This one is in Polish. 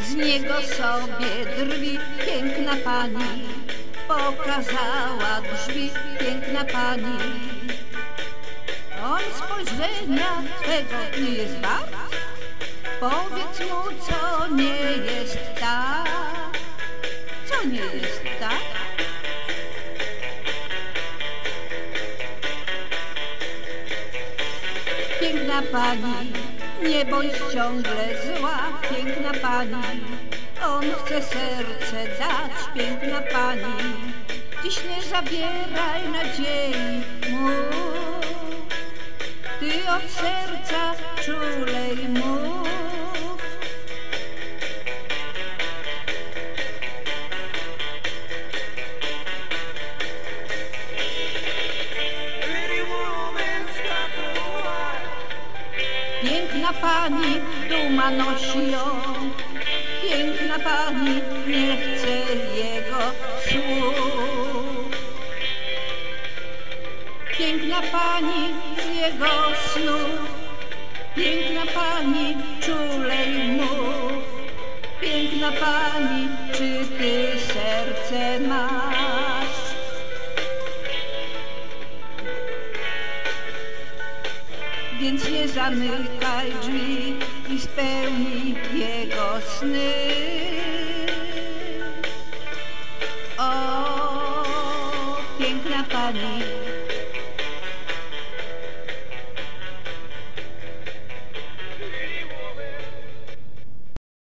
Z niego sobie drwi piękna pani, pokazała drzwi piękna pani. On spojrzenia twego nie jest wart? Powiedz mu, co nie jest tak, co nie jest tak. Piękna pani, nie bądź ciągle zła, piękna pani. On chce serce dać, piękna pani. Dziś nie zabieraj nadziei mu. Ty od serca czulej mów. Piękna pani, duma nosi ją. Piękna pani, nie chce jego słów. Piękna pani z jego snów. Piękna pani, czulej mów. Piękna pani, czy ty serce masz? Więc nie zamykaj drzwi i spełnij jego sny. O, piękna pani,